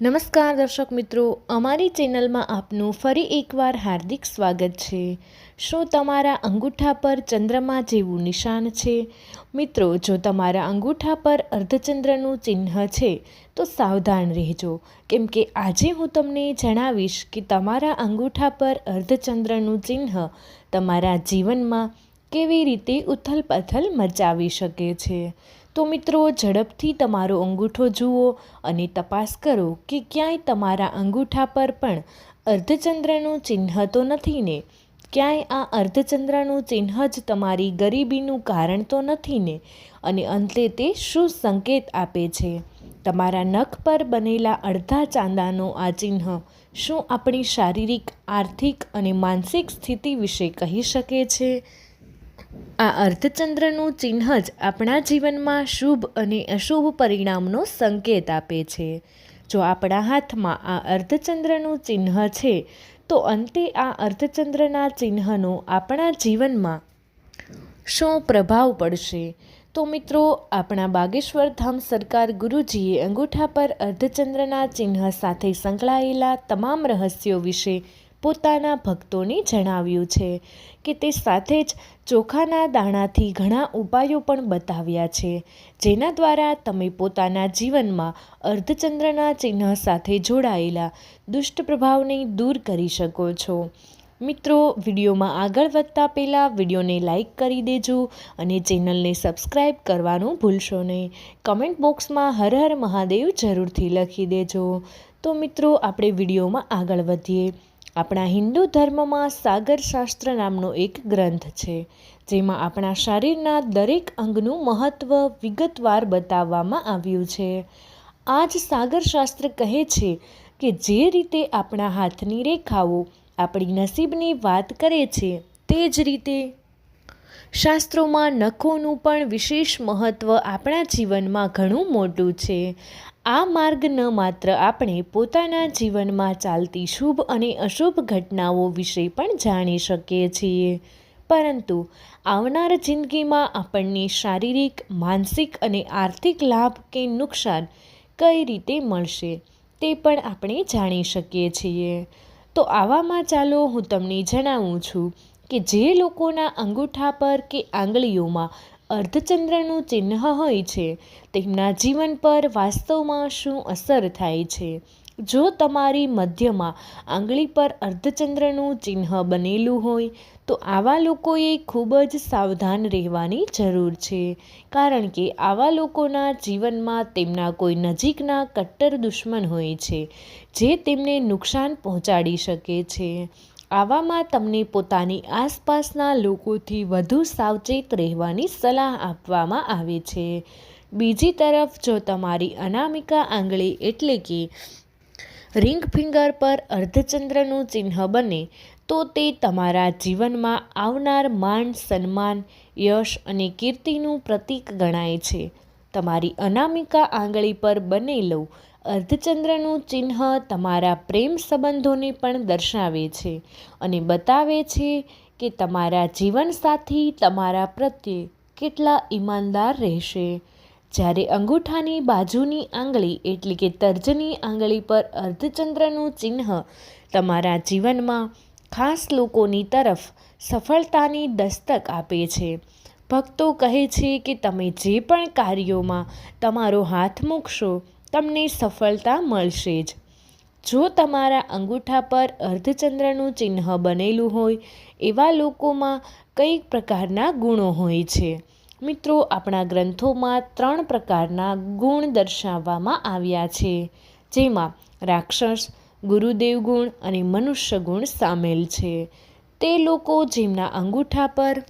નમસ્કાર દર્શક મિત્રો, અમારી ચેનલમાં આપનું ફરી એકવાર હાર્દિક સ્વાગત છે. શું તમારા અંગૂઠા પર ચંદ્રમા જેવું નિશાન છે? મિત્રો, જો તમારા અંગૂઠા પર અર્ધચંદ્રનું ચિહ્ન છે, તો સાવધાન રહેજો. કેમ કે આજે હું તમને જણાવીશ કે તમારા અંગૂઠા પર અર્ધચંદ્રનું ચિહ્ન તમારા જીવનમાં કેવી રીતે ઉથલપથલ મચાવી શકે છે. તો મિત્રો, ઝડપથી તમારો અંગૂઠો જુઓ અને તપાસ કરો કે ક્યાંય તમારા અંગૂઠા પર પણ અર્ધચંદ્રનું ચિહ્ન તો નથી ને? ક્યાંય આ અર્ધચંદ્રનું ચિહ્ન જ તમારી ગરીબીનું કારણ તો નથી ને? અને અંતે તે શું સંકેત આપે છે? તમારા નખ પર બનેલા અડધા ચાંદાનો આ ચિહ્ન શું આપણી શારીરિક, આર્થિક અને માનસિક સ્થિતિ વિશે કહી શકે છે? આ અર્ધચંદ્રનું ચિહ્ન જ આપણા જીવનમાં શુભ અને અશુભ પરિણામનો સંકેત આપે છે. જો આપણા હાથમાં આ અર્ધચંદ્રનું ચિહ્ન છે, તો અંતે આ અર્ધચંદ્રના ચિહ્નનો આપણા જીવનમાં શું પ્રભાવ પડશે? તો મિત્રો, આપણા બાગેશ્વર ધામ સરકાર ગુરુજીએ અંગૂઠા પર અર્ધચંદ્રના ચિહ્ન સાથે સંકળાયેલા તમામ રહસ્યો વિશે પોતાના ભક્તોને જણાવ્યું છે કે તે સાથે જ ચોખાના દાણાથી ઘણા ઉપાયો પણ બતાવ્યા છે, જેના દ્વારા તમે પોતાના જીવનમાં અર્ધચંદ્રના ચિહ્ન સાથે જોડાયેલા દુષ્ટ પ્રભાવને દૂર કરી શકો છો. મિત્રો, વિડીયોમાં આગળ વધતા પહેલાં વિડીયોને લાઇક કરી દેજો અને ચેનલને સબસ્ક્રાઈબ કરવાનું ભૂલશો નહીં. કમેન્ટ બોક્સમાં હર હર મહાદેવ જરૂરથી લખી દેજો. તો મિત્રો, આપણે વિડીયોમાં આગળ વધીએ. આપણા હિન્દુ ધર્મમાં સાગર શાસ્ત્ર નામનો એક ગ્રંથ છે, જેમાં આપણા શરીરના દરેક અંગનું મહત્ત્વ વિગતવાર બતાવવામાં આવ્યું છે. આ જ સાગર શાસ્ત્ર કહે છે કે જે રીતે આપણા હાથની રેખાઓ આપણી નસીબની વાત કરે છે, તે જ રીતે શાસ્ત્રોમાં નખોનું પણ વિશેષ મહત્ત્વ આપણા જીવનમાં ઘણું મોટું છે. આ માર્ગ ન માત્ર આપણે પોતાના જીવનમાં ચાલતી શુભ અને અશુભ ઘટનાઓ વિશે પણ જાણી શકીએ છીએ. પરંતુ આવનાર જિંદગીમાં આપણને શારીરિક, માનસિક અને આર્થિક લાભ કે નુકસાન કઈ રીતે મળશે તે પણ આપણે જાણી શકીએ છીએ. તો આવામાં ચાલો હું તમને જણાવું છું કે જે લોકોના અંગૂઠા પર કે આંગળીઓમાં અર્ધચંદ્રનું ચિહ્ન હોય છે, તેમના જીવન પર વાસ્તવમાં શું અસર થાય છે? જો તમારી મધ્યમાં આંગળી પર અર્ધચંદ્રનું ચિહ્ન બનેલું હોય, તો આવા લોકોએ ખૂબ જ સાવધાન રહેવાની જરૂર છે, કારણ કે આવા લોકોના જીવનમાં તેમના કોઈ નજીકના કટ્ટર દુશ્મન હોય છે, જે તેમને નુકસાન પહોંચાડી શકે છે. આવામાં તમને પોતાની આસપાસના લોકોથી વધુ સાવચેત રહેવાની સલાહ આપવામાં આવે છે. બીજી તરફ, જો તમારી અનામિકા આંગળી એટલે કે રિંગ ફિંગર પર અર્ધચંદ્રનું ચિહ્ન બને, તો તે તમારા જીવનમાં આવનાર માન, સન્માન, યશ અને કીર્તિનું પ્રતીક ગણાય છે. તમારી અનામિકા આંગળી પર બનેલું અર્ધચંદ્રનું ચિહ્ન તમારા પ્રેમ સંબંધોને પણ દર્શાવે છે અને બતાવે છે કે તમારા જીવનસાથી તમારા પ્રત્યે કેટલા ઈમાનદાર રહેશે. જ્યારે અંગૂઠાની બાજુની આંગળી એટલે કે તર્જની આંગળી પર અર્ધચંદ્રનું ચિહ્ન તમારા જીવનમાં ખાસ લોકોની તરફ સફળતાની દસ્તક આપે છે. ભક્તો કહે છે કે તમે જે પણ કાર્યોમાં તમારો હાથ મૂકશો તમને સફળતા મળશે જ. જો તમારા અંગૂઠા પર અર્ધચંદ્રનું ચિહ્ન બનેલું હોય, એવા લોકોમાં કઈ પ્રકારના ગુણો હોય છે. મિત્રો, આપણા ગ્રંથોમાં ત્રણ પ્રકારના ગુણ દર્શાવવામાં આવ્યા છે. જેમાં રાક્ષસ, ગુરુદેવ ગુણ અને મનુષ્ય ગુણ સામેલ છે. તે લોકો જેમના અંગૂઠા પર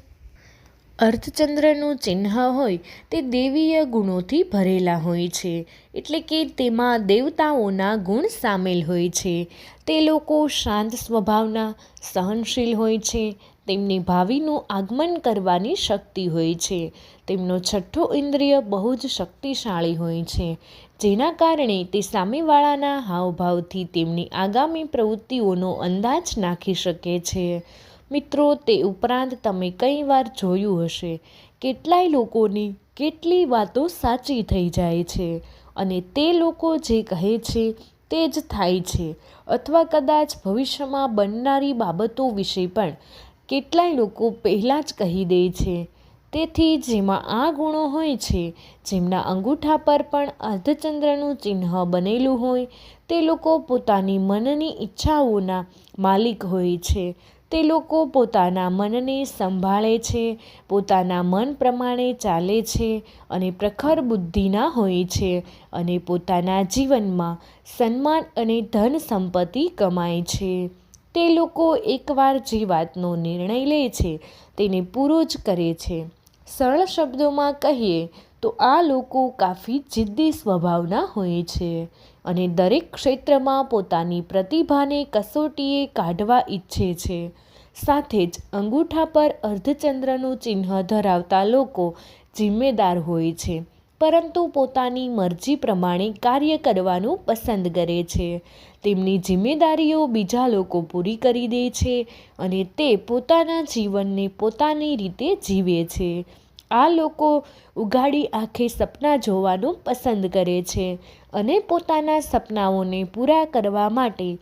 અર્ધચંદ્રનું ચિહ્ન હોય તે દેવીય ગુણોથી ભરેલા હોય છે, એટલે કે તેમાં દેવતાઓના ગુણ સામેલ હોય છે. તે લોકો શાંત સ્વભાવના, સહનશીલ હોય છે, તેમની ભાવિનું આગમન કરવાની શક્તિ હોય છે. તેમનો છઠ્ઠો ઇન્દ્રિય બહુ જ શક્તિશાળી હોય છે, જેના કારણે તે સામેવાળાના હાવભાવથી તેમની આગામી પ્રવૃત્તિઓનો અંદાજ નાખી શકે છે. મિત્રો, તે ઉપરાંત તમે કઈ વાર જોયું હશે? કેટલાય લોકોની કેટલી વાતો સાચી થઈ જાય છે અને તે લોકો જે કહે છે તે જ થાય છે. અથવા કદાચ ભવિષ્યમાં બનનારી બાબતો વિશે પણ કેટલાય લોકો પહેલાં જ કહી દે છે. તેથી જેમાં આ ગુણો હોય છે, જેમના અંગૂઠા પર પણ અર્ધચંદ્રનું ચિહ્ન બનેલું હોય, તે લોકો પોતાની મનની ઈચ્છાઓના માલિક હોય છે. તે લોકો પોતાના મનને સંભાળે છે, પોતાના મન પ્રમાણે ચાલે છે અને પ્રખર બુદ્ધિના હોય છે અને પોતાના જીવનમાં સન્માન અને ધન સંપત્તિ કમાય છે. તે લોકો એકવાર જે વાતનો નિર્ણય લે છે, તેને પૂરો જ કરે છે. સરળ શબ્દોમાં કહીએ તો આ લોકો કાફી જિદ્દી સ્વભાવના હોય છે અને દરેક ક્ષેત્રમાં પોતાની પ્રતિભાને કસોટીએ કાઢવા ઈચ્છે છે. સાથે જ અંગૂઠા પર અર્ધચંદ્રનું ચિહ્ન ધરાવતા લોકો જિમ્મેદાર હોય છે, પરંતુ પોતાની મરજી પ્રમાણે કાર્ય કરવાનું પસંદ કરે છે. તેમની જિમ્મેદારીઓ બીજા લોકો પૂરી કરી દે છે અને તે પોતાના જીવનને પોતાની રીતે જીવે છે. આ લોકો ઉઘાડી આંખે સપના જોવાનું પસંદ કરે છે અને પોતાના સપનાઓને પૂરા કરવા માટે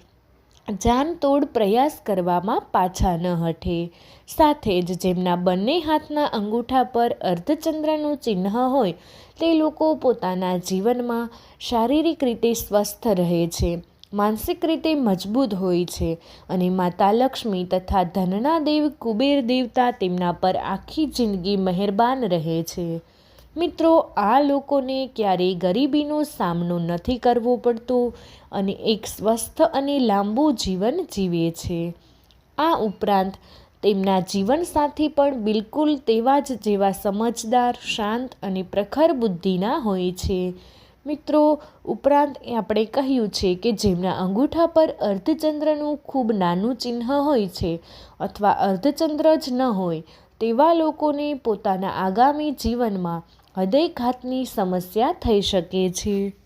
જાનતોડ પ્રયાસ કરવામાં પાછા ન હટે. સાથે જ જેમના બંને હાથના અંગૂઠા પર અર્ધચંદ્રનું ચિહ્ન હોય, તે લોકો પોતાના જીવનમાં શારીરિક રીતે સ્વસ્થ રહે છે. માનસિક રીતે મજબૂત હોય છે અને માતા લક્ષ્મી તથા ધનના દેવ કુબેર દેવતા તેમના પર આખી જિંદગી મહેરબાન રહે છે. મિત્રો, આ લોકોને ક્યારેય ગરીબીનો સામનો નથી કરવો પડતો અને એક સ્વસ્થ અને લાંબુ જીવન જીવે છે. આ ઉપરાંત, તેમના જીવનસાથી પણ બિલકુલ તેવા જ જેવા સમજદાર, શાંત અને પ્રખર બુદ્ધિના હોય છે. મિત્રો, ઉપરાંત આપણે કહ્યું છે કે જેમના અંગૂઠા પર અર્ધચંદ્રનું ખૂબ નાનું ચિહ્ન હોય છે અથવા અર્ધચંદ્ર જ ન હોય, તેવા લોકોને પોતાના આગામી જીવનમાં હૃદયઘાતની સમસ્યા થઈ શકે છે.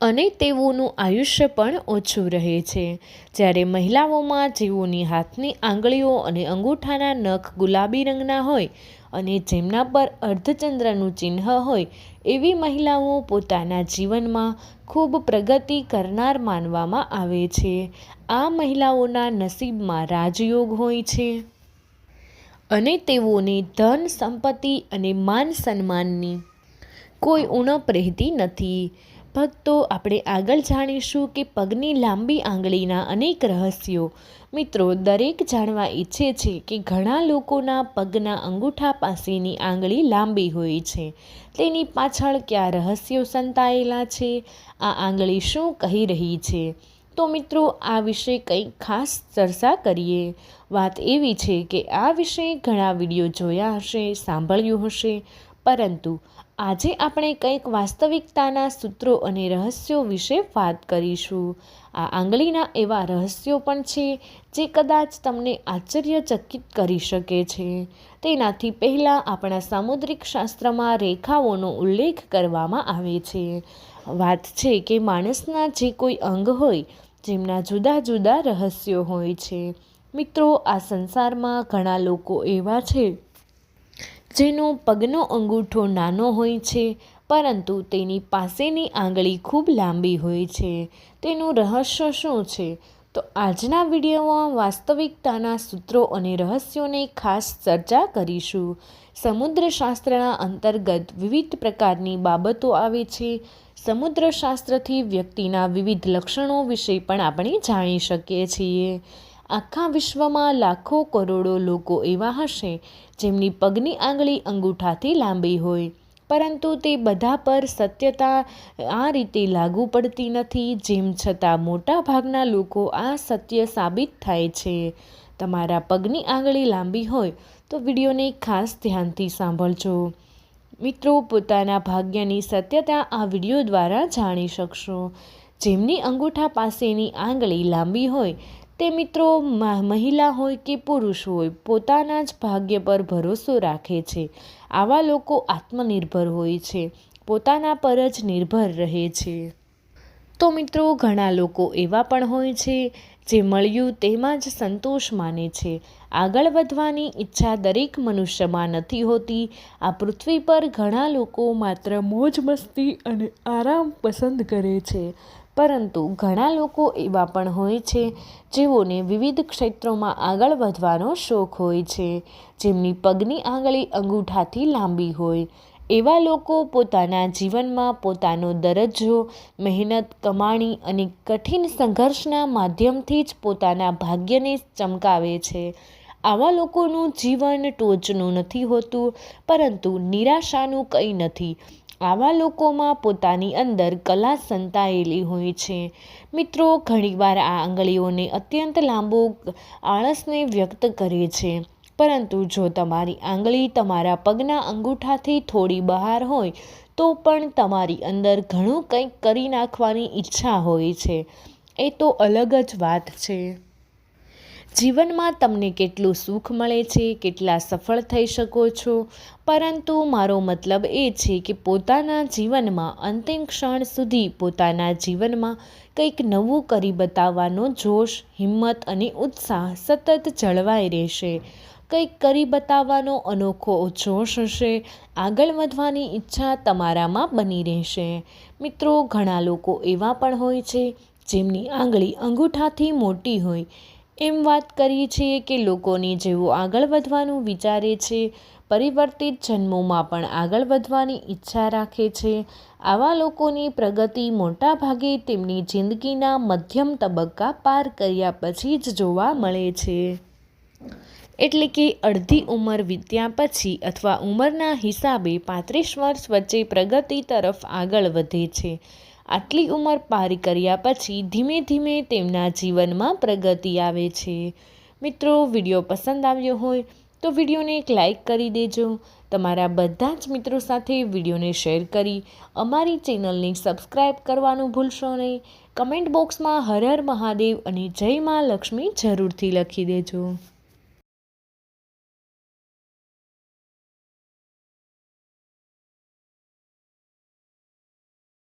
અને તેઓનું આયુષ્ય પણ ઓછું રહે છે. જ્યારે મહિલાઓમાં જેઓની હાથની આંગળીઓ અને અંગૂઠાના નખ ગુલાબી રંગના હોય અને જેમના પર અર્ધચંદ્રનું ચિહ્ન હોય, એવી મહિલાઓ પોતાના જીવનમાં ખૂબ પ્રગતિ કરનાર માનવામાં આવે છે. આ મહિલાઓના નસીબમાં રાજયોગ હોય છે. અને તેઓને ધન, સંપત્તિ અને માન સન્માનની કોઈ ઉણપ રહેતી નથી. ભક્તો આપણે આગળ જાણીશું કે પગની લાંબી આંગળીના અનેક રહસ્યો. મિત્રો, દરેક જાણવા ઈચ્છે છે કે ઘણા લોકોના પગના અંગૂઠા પાસેની આંગળી લાંબી હોય છે. તેની પાછળ કયા રહસ્યો સંતાયેલા છે? આ આંગળી શું કહી રહી છે? તો મિત્રો, આ વિશે કંઈક ખાસ ચર્ચા કરીએ. વાત એવી છે કે આ વિશે ઘણા વીડિયો જોયા હશે, સાંભળ્યું હશે. પરંતુ આજે આપણે કંઈક વાસ્તવિકતાના સૂત્રો અને રહસ્યો વિશે વાત કરીશું. આ આંગળીના એવા રહસ્યો પણ છે જે કદાચ તમને આશ્ચર્યચકિત કરી શકે છે. તેનાથી પહેલાં આપણા સામુદ્રિક શાસ્ત્રમાં રેખાઓનો ઉલ્લેખ કરવામાં આવે છે. વાત છે કે માણસના જે કોઈ અંગ હોય, જેમના જુદા જુદા રહસ્યો હોય છે. મિત્રો, આ સંસારમાં ઘણા લોકો એવા છે જેનો પગનો અંગૂઠો નાનો હોય છે, પરંતુ તેની પાસેની આંગળી ખૂબ લાંબી હોય છે. તેનું રહસ્ય શું છે? તો આજના વિડીયોમાં વાસ્તવિકતાના સૂત્રો અને રહસ્યોને ખાસ ચર્ચા કરીશું. સમુદ્રશાસ્ત્રના અંતર્ગત વિવિધ પ્રકારની બાબતો આવે છે. સમુદ્રશાસ્ત્રથી વ્યક્તિના વિવિધ લક્ષણો વિશે પણ આપણે જાણી શકીએ છીએ. આખા વિશ્વમાં લાખો કરોડો લોકો એવા હશે જેમની પગની આંગળી અંગૂઠાથી લાંબી હોય. પરંતુ તે બધા પર સત્યતા આ રીતે લાગુ પડતી નથી જેમ છતાં મોટા ભાગના લોકો આ સત્ય સાબિત થાય છે. તમારા પગની આંગળી લાંબી હોય તો વિડીયોને ખાસ ધ્યાનથી સાંભળજો. મિત્રો, પોતાના ભાગ્યની સત્યતા આ વીડિયો દ્વારા જાણી શકશો. જેમની અંગૂઠા પાસેની આંગળી લાંબી હોય તે મિત્રો મહિલા હોય કે પુરુષ હોય, પોતાના જ ભાગ્ય પર ભરોસો રાખે છે. આવા લોકો આત્મનિર્ભર હોય છે. પોતાના પર જ નિર્ભર રહે છે. તો મિત્રો, ઘણા લોકો એવા પણ હોય છે જે મળ્યું તેમાં જ સંતોષ માને છે. આગળ વધવાની ઈચ્છા દરેક મનુષ્યમાં નથી હોતી. આ પૃથ્વી પર ઘણા લોકો માત્ર મોજ મસ્તી અને આરામ પસંદ કરે છે. પરંતુ ઘણા લોકો એવા પણ હોય છે, જેઓને વિવિધ ક્ષેત્રોમાં આગળ વધવાનો શોખ હોય છે. જેમની પગની આંગળી અંગૂઠાથી લાંબી હોય, એવા લોકો પોતાના જીવનમાં પોતાનો દરજ્જો, મહેનત, કમાણી અને કઠિન સંઘર્ષના માધ્યમથી જ પોતાના ભાગ્યને ચમકાવે છે. આવા લોકોનું જીવન ટોચનું નથી હોતું, પરંતુ નિરાશાનું કંઈ નથી. આવા લોકોમાં પોતાની અંદર કલા સંતાયેલી હોય છે. મિત્રો, ઘણીવાર આ આંગળીઓને અત્યંત લાંબો આળસને વ્યક્ત કરે છે. પરંતુ જો તમારી આંગળી તમારા પગના અંગૂઠાથી થોડી બહાર હોય, તો પણ તમારી અંદર ઘણું કંઈક કરી નાખવાની ઈચ્છા હોય છે. એ તો અલગ જ વાત છે. જીવનમાં તમને કેટલું સુખ મળે છે, કેટલા સફળ થઈ શકો છો? પરંતુ મારો મતલબ એ છે કે પોતાના જીવનમાં અંતિમ ક્ષણ સુધી પોતાના જીવનમાં કંઈક નવું કરી બતાવવાનો જોશ, હિંમત અને ઉત્સાહ સતત જળવાઈ રહેશે. કંઈક કરી બતાવવાનો અનોખો જોશ હશે. આગળ વધવાની ઈચ્છા તમારામાં બની રહેશે. મિત્રો, ઘણા લોકો એવા પણ હોય છે જેમની આંગળી અંગૂઠાથી મોટી હોય. એમ વાત કરીએ છીએ કે લોકોની જેવો આગળ વધવાનું વિચારે છે, પરિવર્તિત જન્મોમાં પણ આગળ વધવાની ઈચ્છા રાખે છે. આવા લોકોની પ્રગતિ મોટા ભાગે તેમની જિંદગીના મધ્યમ તબક્કા પાર કર્યા પછી જ જોવા મળે છે. એટલે કે અડધી ઉંમર વીત્યા પછી અથવા ઉંમરના હિસાબે પાંત્રીસ વર્ષ વચ્ચે પ્રગતિ તરફ આગળ વધે છે. આટલી ઉંમર પાર કર્યા પછી ધીમે ધીમે તેમના જીવનમાં પ્રગતિ આવે છે. મિત્રો, વીડિયો પસંદ આવ્યો હોય તો વિડીયોને એક લાઇક કરી દેજો. તમારા બધા જ મિત્રો સાથે વિડીયોને શેર કરી અમારી ચેનલને સબસ્ક્રાઈબ કરવાનું ભૂલશો નહીં. કમેન્ટ બોક્સમાં હર હર મહાદેવ અને જય મા લક્ષ્મી જરૂરથી લખી દેજો.